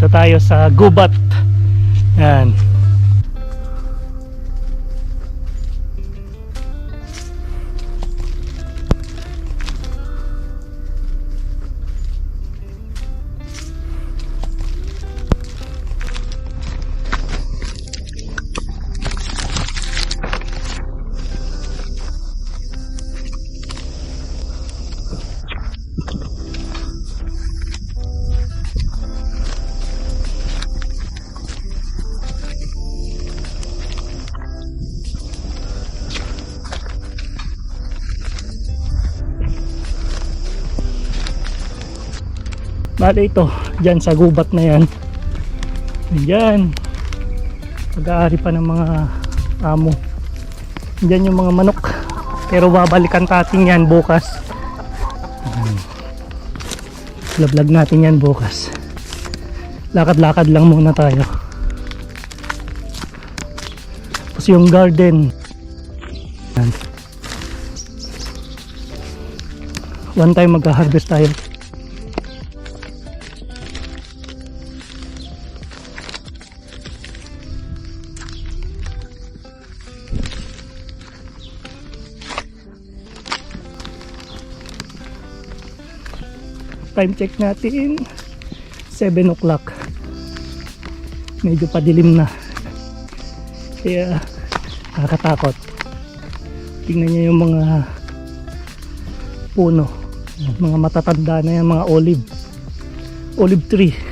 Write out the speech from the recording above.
Dito tayo sa Gubat. Yan. Bale ito, dyan sa gubat na yan. Diyan. Pag-aari pa ng mga amo. Diyan yung mga manok. Pero babalikan natin yan bukas. Vlog natin yan bukas. Lakad-lakad lang muna tayo. Tapos yung garden. Ayan. One time magka-harvest tayo. Time check natin. 7 o'clock. Medyo padilim na. Kaya nakakatakot. Tingnan niyo yung mga puno. Mga matatanda na yan mga olive. Olive tree